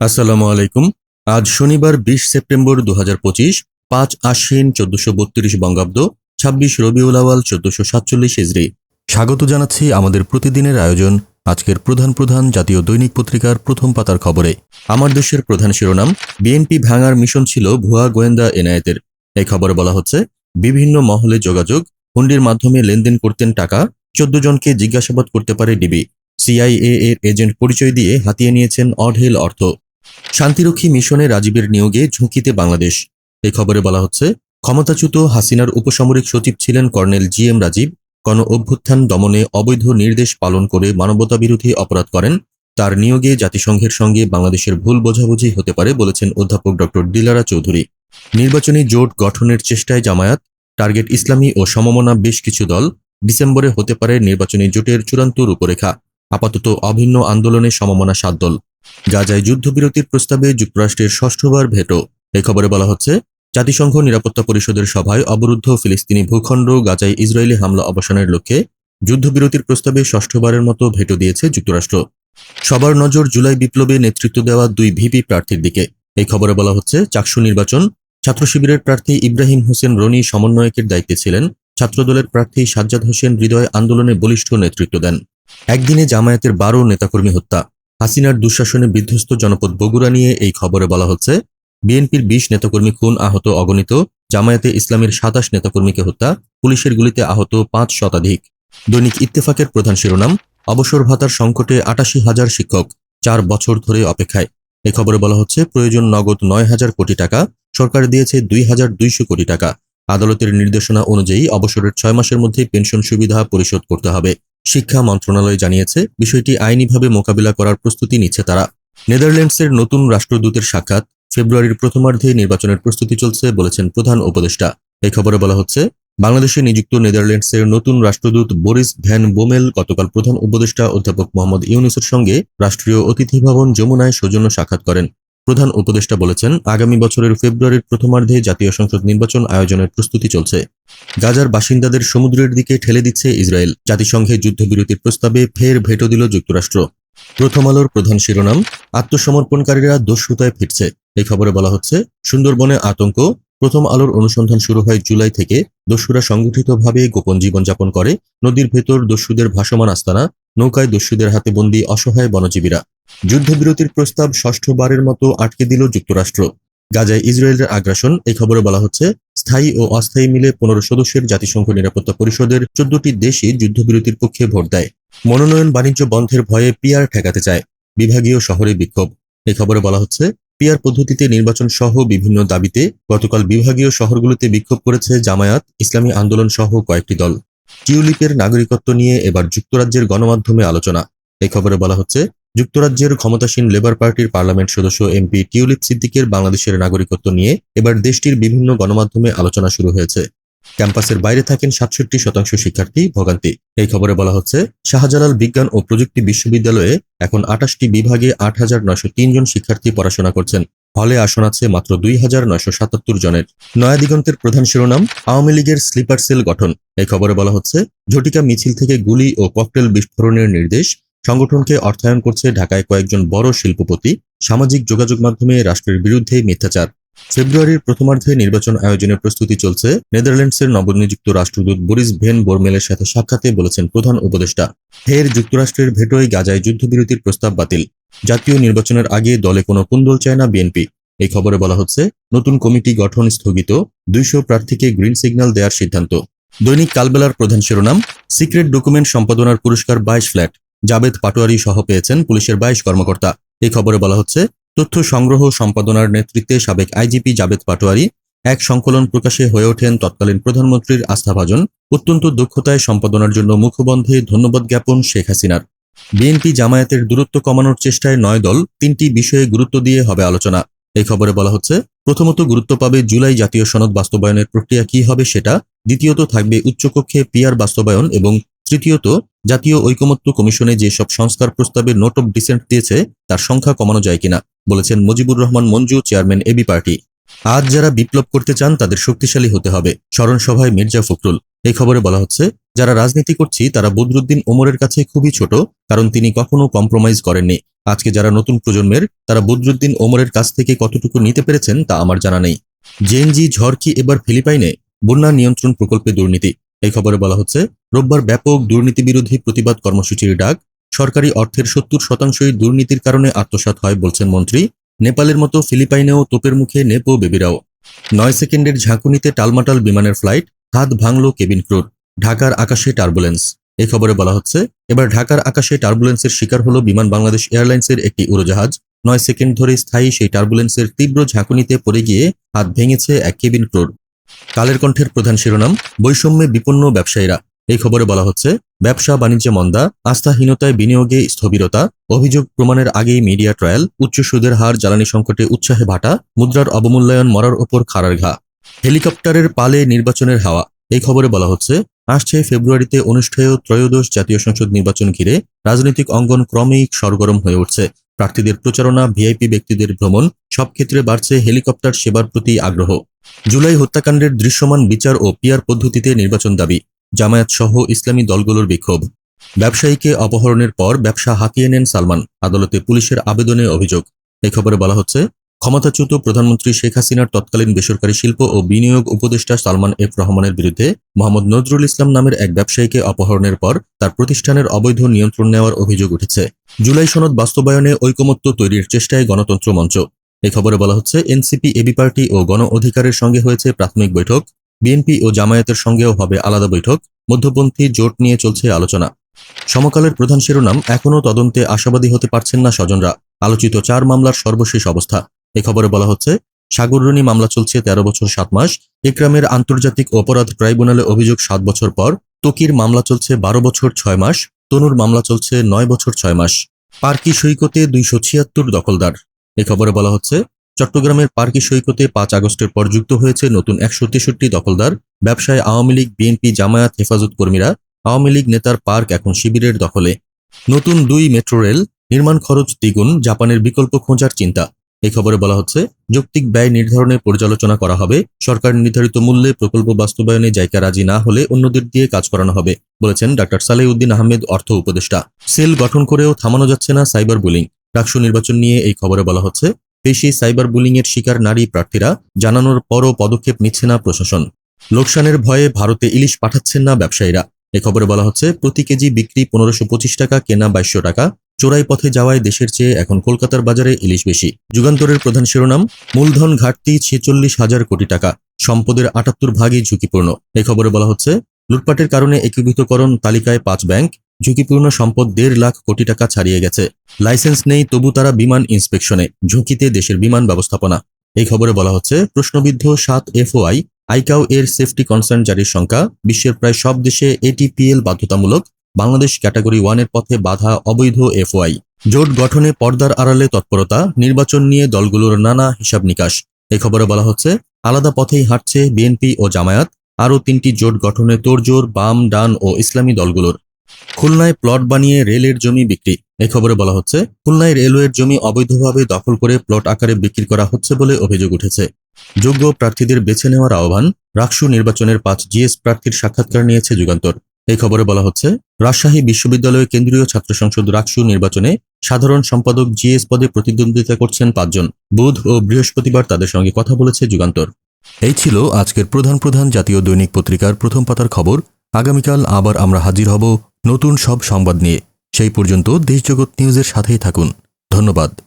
আসসালামু আলাইকুম। আজ শনিবার বিশ সেপ্টেম্বর দু হাজার পঁচিশ, পাঁচ আশ্বিন চোদ্দশো বত্রিশ বঙ্গাব্দ, ছাব্বিশ রবিউল আওয়াল চোদ্দশো সাতচল্লিশ ইজরি স্বাগত জানাচ্ছি আমাদের প্রতিদিনের আয়োজন, আজকের প্রধান প্রধান জাতীয় দৈনিক পত্রিকার প্রথম পাতার খবরে। আমার দেশের প্রধান শিরোনাম, বিএনপি ভাঙার মিশন ছিল ভুয়া গোয়েন্দা এনায়েতের। এই খবরে বলা হচ্ছে, বিভিন্ন মহলে যোগাযোগ, হুন্ডির মাধ্যমে লেনদেন করতেন টাকা, চোদ্দ জনকে জিজ্ঞাসাবাদ করতে পারে ডিবি। সিআইএ এর এজেন্ট পরিচয় দিয়ে হাতিয়ে নিয়েছেন অঢেল অর্থ। শান্তিরক্ষী মিশনে রাজীবের নিয়োগে ঝুঁকিতে বাংলাদেশ। এই খবরে বলা হচ্ছে, ক্ষমতাচ্যুত হাসিনার উপসামরিক সচিব ছিলেন কর্নেল জি এম রাজীব। গণ অভ্যুত্থান দমনে অবৈধ নির্দেশ পালন করে মানবতাবিরোধী অপরাধ করেন। তার নিয়োগে জাতিসংঘের সঙ্গে বাংলাদেশের ভুল বোঝাবুঝি হতে পারে বলেছেন অধ্যাপক ডক্টর দিলারা চৌধুরী। নির্বাচনী জোট গঠনের চেষ্টায় জামায়াত, টার্গেট ইসলামী ও সমমনা বেশ কিছু দল ডিসেম্বরে হতে পারে নির্বাচনী জোটের চূড়ান্ত রূপরেখা। আপাতত অভিন্ন আন্দোলনে সমমনা সাত দল। গাজায় যুদ্ধবিরতির প্রস্তাবে যুক্তরাষ্ট্রের ষষ্ঠবার ভেটো। এই খবরে বলা হচ্ছে, জাতিসংঘ নিরাপত্তা পরিষদের সভায় অবরুদ্ধ ফিলিস্তিনি ভূখণ্ড গাজায় ইসরায়েলি হামলা অবসানের লক্ষ্যে যুদ্ধবিরতির প্রস্তাবে ষষ্ঠবারের মতো ভেটো দিয়েছে যুক্তরাষ্ট্র। সবার নজর জুলাই বিপ্লবে নেতৃত্ব দেওয়া দুই ভিপি প্রার্থীর দিকে। এই খবরে বলা হচ্ছে, চাকসু নির্বাচন, ছাত্র শিবিরের প্রার্থী ইব্রাহিম হোসেন রনি সমন্বয়কের দায়িত্বে ছিলেন। ছাত্রদলের প্রার্থী সাজ্জাদ হোসেন হৃদয় আন্দোলনে বলিষ্ঠ নেতৃত্ব দেন। একদিনে জামায়াতের বারো নেতাকর্মী হত্যা। হাসিনার দুঃশাসনে বিধ্বস্ত জনপদ বগুড়া নিয়ে এই খবরে বলা হচ্ছে, বিএনপির বিশ নেতাকর্মী খুন আহত অগণিত, জামায়াতে ইসলামের সাতাশ নেতাকর্মীকে হত্যা, পুলিশের গুলিতে আহত পাঁচ শতাধিক। দৈনিক ইত্তেফাকের প্রধান শিরোনাম, অবসর ভাতার সংকটে আটাশি হাজার শিক্ষক, চার বছর ধরে অপেক্ষায়। এ খবরে বলা হচ্ছে, প্রয়োজন নগদ নয় হাজার কোটি টাকা, সরকার দিয়েছে দুই হাজার দুইশো কোটি টাকা। আদালতের নির্দেশনা অনুযায়ী অবসরের ছয় মাসের মধ্যে পেনশন সুবিধা পরিশোধ করতে হবে। শিক্ষা মন্ত্রণালয় জানিয়েছে, বিষয়টি আইনিভাবে মোকাবিলা করার প্রস্তুতি নিচ্ছে তারা। নেদারল্যান্ডসের নতুন রাষ্ট্রদূতের সাক্ষাৎ ফেব্রুয়ারির প্রথমার্ধে নির্বাচনের প্রস্তুতি চলছে বলেছেন প্রধান উপদেষ্টা। এই খবরে বলা হচ্ছে, বাংলাদেশে নিযুক্ত নেদারল্যান্ডসের নতুন রাষ্ট্রদূত বোরিস ভ্যান বোমেল গতকাল প্রধান উপদেষ্টা অধ্যাপক মোহাম্মদ ইউনুসের সঙ্গে রাষ্ট্রীয় অতিথি ভবন যমুনায় সৌজন্য সাক্ষাৎ করেন। প্রধান উপদেষ্টা বলেছেন, আগামী বছরের ফেব্রুয়ারির প্রথমার্ধে জাতীয় সংসদ নির্বাচন আয়োজনের প্রস্তুতি চলছে। গাজার বাসিন্দাদের সমুদ্রের দিকে ঠেলে দিচ্ছে ইসরায়েল। জাতিসংঘে যুদ্ধবিরতির প্রস্তাবে ফের ভেটো দিল যুক্তরাষ্ট্র। প্রথম আলোর প্রধান শিরোনাম, আত্মসমর্পণকারীরা দস্যুতায় ফিরছে। এই খবরে বলা হচ্ছে, সুন্দরবনে আতঙ্ক, প্রথম আলোর অনুসন্ধান শুরু হয় জুলাই থেকে। দস্যুরা সংগঠিতভাবে গোপন জীবনযাপন করে। নদীর ভেতর দস্যুদের ভাসমান আস্তানা, নৌকায় দস্যুদের হাতে বন্দী অসহায় বনজীবীরা। যুদ্ধবিরতির প্রস্তাব ষষ্ঠবারের মতো আটকে দিল যুক্তরাষ্ট্র। গাজায় ইসরায়েলের আগ্রাসন, এই খবরে বলা হচ্ছে, স্থায়ী ও অস্থায়ী মিলে পনেরো সদস্যের জাতিসংঘ নিরাপত্তা পরিষদের চোদ্দটি দেশই যুদ্ধবিরতির পক্ষে ভোট দেয়। মনোনয়ন বাণিজ্য বন্ধের ভয়ে পিয়ার ঠেকাতে চায় বিভাগীয় শহরে বিক্ষোভ। এই খবরে বলা হচ্ছে, পিয়ার পদ্ধতিতে নির্বাচন সহ বিভিন্ন দাবিতে গতকাল বিভাগীয় শহরগুলোতে বিক্ষোভ করেছে জামায়াত, ইসলামী আন্দোলন সহ কয়েকটি দল। টিউলিপের নাগরিকত্ব নিয়ে এবার যুক্তরাজ্যের গণমাধ্যমে আলোচনা। এই খবরে বলা হচ্ছে যুক্তরাজ্যের ক্ষমতাসীন লেবার পার্টির পার্লামেন্ট সদস্য এমপি টিউলিপ সিদ্দিকের বাংলাদেশের নাগরিকত্ব নিয়ে এবার দেশটির বিভিন্ন গণমাধ্যমে আলোচনা শুরু হয়েছে। ক্যাম্পাসের বাইরে থাকেন সাতষট্টি শতাংশ শিক্ষার্থী ভোগান্তি। এই খবরে বলা হচ্ছে, শাহজালাল বিজ্ঞান ও প্রযুক্তি বিশ্ববিদ্যালয়ে এখন আটাশটি বিভাগে আট হাজার নয়শো জন শিক্ষার্থী পড়াশোনা করছেন। হলে আসন আছে মাত্র দুই হাজার নয়শো সাতাত্তর জনের। নয়াদিগন্তের প্রধান শিরোনাম, আওয়ামী লীগের স্লিপার সেল গঠন। এই খবরে বলা হচ্ছে, ঝটিকা মিছিল থেকে গুলি ও ককটেল বিস্ফোরণের নির্দেশ সংগঠনকে অর্থায়ন করছে ঢাকায় কয়েকজন বড় শিল্পপতি। সামাজিক যোগাযোগ মাধ্যমে রাষ্ট্রের বিরুদ্ধে মিথ্যাচার। ফেব্রুয়ারির প্রথমার্ধে নির্বাচন আয়োজনের প্রস্তুতি চলছে। নেদারল্যান্ডসের নবনিযুক্ত রাষ্ট্রদূত বরিস ভেন বোরমেলের সাথে সাক্ষাতে বলেছেন প্রধান উপদেষ্টা। ফের যুক্তরাষ্ট্রের ভেটোয় গাজায় যুদ্ধবিরতির প্রস্তাব বাতিল। জাতীয় নির্বাচনের আগে দলে কোনো কুন্দল চায় না বিএনপি। এই খবরে বলা হচ্ছে, নতুন কমিটি গঠন স্থগিত, দুইশো প্রার্থীকে গ্রিন সিগন্যাল দেওয়ার সিদ্ধান্ত। দৈনিক কালবেলার প্রধান শিরোনাম, সিক্রেট ডকুমেন্ট সম্পাদনার পুরস্কার বাইশ ফ্ল্যাট। জাবেদ পাটোয়ারি সহ পেয়েছেন পুলিশের বাইশ কর্মকর্তা। এই খবরে বলা হচ্ছে, তথ্য সংগ্রহ সম্পাদনার নেতৃত্বে সাবেক আইজিপি জাবেদ পাটোয়ারি এক সংকলন প্রকাশে হয়ে ওঠেন তৎকালীন প্রধানমন্ত্রীর আস্থাভাজন। অত্যন্ত দক্ষতায় সম্পাদনার জন্য মুখবন্ধে ধন্যবাদ জ্ঞাপন শেখ হাসিনার। বিএনপি জামায়াতের দূরত্ব কমানোর চেষ্টায় নয় দল তিনটি বিষয়ে গুরুত্ব দিয়ে হবে আলোচনা। এই খবরে বলা হচ্ছে, প্রথমত গুরুত্ব পাবে জুলাই জাতীয় সনদ বাস্তবায়নের প্রক্রিয়া কি হবে সেটা, দ্বিতীয়ত থাকবে উচ্চকক্ষে পিয়ার বাস্তবায়ন এবং তৃতীয়ত, জাতীয় ঐকমত্য কমিশনে যেসব সংস্কার প্রস্তাবে নোট অফ ডিসেন্ট দিয়েছে, তার সংখ্যা কমানো যায় কিনা, বলেছেন Mujibur Rahman Manju, chairman AB Party. আজ যারা বিপ্লব করতে চান, তাদের শক্তিশালী হতে হবে, স্মরণ সভায় মির্জা ফখরুল। এই খবরে বলা হচ্ছে, যারা রাজনীতি করছি, তারা বদরুদ্দিন ওমরের কাছে খুবই ছোট, কারণ তিনি কখনো কম্প্রোমাইজ করেননি। আজকে যারা নতুন প্রজন্মের, তারা বদরুদ্দিন ওমরের কাছ থেকে কতটুকু নিতে পেরেছেন, তা আমার জানা নেই। জেএনজি ঝড় কি এবার ফিলিপাইনে বন্যা নিয়ন্ত্রণ প্রকল্পে দুর্নীতি। এই খবরে বলা হচ্ছে রোববার ব্যাপক দুর্নীতি বিরোধী প্রতিবাদ কর্মসূচির ডাক। সরকারি অর্থের সত্তর শতাংশই দুর্নীতির কারণে আত্মসাৎ হয় বলছেন মন্ত্রী। নেপালের মতো ফিলিপাইনেও তোপের মুখে নেপো বেবিরাও। নয় সেকেন্ডের ঝাঁকুনিতে টালমাটাল বিমানের ফ্লাইট হাত ভাঙল কেবিন ক্রুর। ঢাকার আকাশে টার্বুলেন্স। এই খবরে বলা হচ্ছে, এবার ঢাকার আকাশে টার্বুলেন্সের শিকার হলো বিমান বাংলাদেশ এয়ারলাইন্সের একটি উড়োজাহাজ। নয় সেকেন্ড ধরে স্থায়ী সেই টার্বুলেন্সের তীব্র ঝাঁকুনিতে পড়ে গিয়ে হাত ভেঙেছে এক কেবিন ক্রোর। কালের কণ্ঠের প্রধান শিরোনাম, বৈষম্যে বিপন্ন ব্যবসায়ীরা। এই খবরে বলা হচ্ছে, ব্যবসা বাণিজ্যে মন্দা, আস্থাহীনতায় বিনিয়োগে স্থবিরতা, অভিযোগ প্রমাণের আগেই মিডিয়া ট্রায়াল, উচ্চ সুদের হার, জ্বালানি সংকটে উৎসাহে ভাটা, মুদ্রার অবমূল্যায়ন মরার ওপর খাড়ার ঘা। হেলিকপ্টারের পালে নির্বাচনের হাওয়া। এই খবরে বলা হচ্ছে, আসছে ফেব্রুয়ারিতে অনুষ্ঠেয় ত্রয়োদশ জাতীয় সংসদ নির্বাচন ঘিরে রাজনৈতিক অঙ্গন ক্রমেই সরগরম হয়ে উঠছে। প্রার্থীদের প্রচারণা, ভিআইপি ব্যক্তিদের ভ্রমণ, সব ক্ষেত্রে বাড়ছে হেলিকপ্টার সেবার প্রতি আগ্রহ। জুলাই হত্যাকাণ্ডের দৃশ্যমান বিচার ও পিয়ার পদ্ধতিতে নির্বাচন দাবি। জামায়াত সহ ইসলামী দলগুলোর বিক্ষোভ। ব্যবসায়ীকে অপহরণের পর ব্যবসা হাতিয়ে নেন সালমান, আদালতে পুলিশের আবেদনে অভিযোগ। এই খবরে বলা হচ্ছে, ক্ষমতাচ্যুত প্রধানমন্ত্রী শেখ হাসিনার তৎকালীন বেসরকারি শিল্প ও বিনিয়োগ উপদেষ্টা সালমান এফ রহমানের বিরুদ্ধে মোহাম্মদ নজরুল ইসলাম নামের এক ব্যবসায়ীকে অপহরণের পর তার প্রতিষ্ঠানের অবৈধ নিয়ন্ত্রণ নেওয়ার অভিযোগ উঠেছে। জুলাই সনদ বাস্তবায়নে ঐকমত্য তৈরির চেষ্টায় গণতন্ত্র মঞ্চ। এই খবরে বলা হচ্ছে, এনসিপি, এবি পার্টি ও গণ অধিকারের সঙ্গে হয়েছে প্রাথমিক বৈঠক। বিএনপি ও জামায়াতের সঙ্গেও হবে আলাদা বৈঠক, মধ্যপন্থী জোট নিয়ে চলছে আলোচনা। সমকালের প্রধান শিরোনাম, এখনও তদন্তে আশাবাদী হতে পারছেন না স্বজনরা, আলোচিত চার মামলার সর্বশেষ অবস্থা। এ খবরে বলা হচ্ছে, সাগররণী মামলা চলছে তেরো বছর সাত মাস, ইকরামের আন্তর্জাতিক অপরাধ ট্রাইব্যুনালে অভিযোগ সাত বছর পর, তকির মামলা চলছে বারো বছর ছয় মাস, তনুর মামলা চলছে নয় বছর ছয় মাস। পার্কি সৈকতে দুইশো ছিয়াত্তর দখলদার। এ খবরে বলা হচ্ছে চট্টগ্রামের পার্কি সৈকতে পাঁচ আগস্টের পর যুক্ত হয়েছে নতুন একশো তেষট্টি দখলদার। ব্যবসায় আওয়ামী লীগ, বিএনপি, জামায়াত, হেফাজত কর্মীরা আওয়ামী লীগ নেতার পার্ক এখন শিবিরের দখলে। নতুন দুই মেট্রো রেল, নির্মাণ খরচ দ্বিগুণ, জাপানের বিকল্প খোঁজার চিন্তা। এই খবরে বলা হচ্ছে, যৌক্তিক ব্যয় নির্ধারণে পর্যালোচনা করা হবে, সরকার নির্ধারিত মূল্যে প্রকল্প বাস্তবায়নে জায়গা রাজি না হলে অন্যদের দিয়ে কাজ করানো হবে, বলেছেন ডাক্তার সালেউদ্দিন আহমেদ, অর্থ উপদেষ্টা। সেল গঠন করেও থামানো যাচ্ছে না সাইবার বুলিং। ডাকসু নির্বাচন নিয়ে এই খবরে বলা হচ্ছে বেশি সাইবার বুলিং এর শিকার নারী প্রার্থীরা জানানোর পরও পদক্ষেপ নিচ্ছে না প্রশাসন। লোকসানের ভয়ে ভারতে ইলিশ পাঠাচ্ছেন না ব্যবসায়ীরা। এ খবরে বলা হচ্ছে, প্রতি কেজি বিক্রি পনেরোশো পঁচিশ টাকা, কেনা বাইশশো টাকা। চোরাই পথে যাওয়ায় দেশের চেয়ে এখন কলকাতার বাজারে ইলিশ বেশি। যুগান্তরের প্রধান শিরোনাম, মূলধন ঘাটতি ছেচল্লিশ হাজার কোটি টাকা। সম্পদের আটাত্তর ভাগই ঝুঁকিপূর্ণ। এ খবরে বলা হচ্ছে, লুটপাটের কারণে একীভূতকরণ তালিকায় পাঁচ ব্যাংক। ঝুঁকিপূর্ণ সম্পদ দেড় লাখ কোটি টাকা ছাড়িয়ে গেছে। লাইসেন্স নেই, তবু তারা বিমান ইন্সপেকশনে, ঝুঁকিতে দেশের বিমান ব্যবস্থাপনা। এই খবরে বলা হচ্ছে, প্রশ্নবিদ্ধ সাত এফওআই, আইকাও এর সেফটি কনসার্ন জারির সংখ্যা বিশ্বের প্রায় সব দেশে এটিপিএল বাধ্যতামূলক, বাংলাদেশ ক্যাটাগরি ওয়ানের পথে বাধা অবৈধ এফওআই। জোট গঠনে পর্দার আড়ালে তৎপরতা, নির্বাচন নিয়ে দলগুলোর নানা হিসাব নিকাশ। এই খবরে বলা হচ্ছে, আলাদা পথেই হাঁটছে বিএনপি ও জামায়াত, আরও তিনটি জোট গঠনে তোড়জোড়, বাম, ডান ও ইসলামী দলগুলোর। খুলনায় প্লট বানিয়ে রেলের জমি বিক্রি। এই খবরে বলা হচ্ছে, খুলনায় রেলওয়ের জমি অবৈধভাবে দখল করে প্লট আকারে বিক্রি করা হচ্ছে বলে অভিযোগ উঠেছে। যোগ্য প্রার্থীদের বেছে নেওয়ার আহ্বান রাকসু নির্বাচনের পাঁচ জিএস প্রার্থীর সাক্ষাৎকার নিয়েছে যুগান্তর। এই খবরে বলা হচ্ছে, রাজশাহী বিশ্ববিদ্যালয়ের কেন্দ্রীয় ছাত্র সংসদ রাকসু নির্বাচনে সাধারণ সম্পাদক জিএস পদে প্রতিদ্বন্দ্বিতা করছেন পাঁচজন। বুধ ও বৃহস্পতিবার তাদের সঙ্গে কথা বলেছে যুগান্তর। এই ছিল আজকের প্রধান প্রধান জাতীয় দৈনিক পত্রিকার প্রথম পাতার খবর। আগামীকাল আবার আমরা হাজির হব নতুন সব সংবাদ নিয়ে। সেই পর্যন্ত দেশজগৎ নিউজের সাথেই থাকুন। ধন্যবাদ।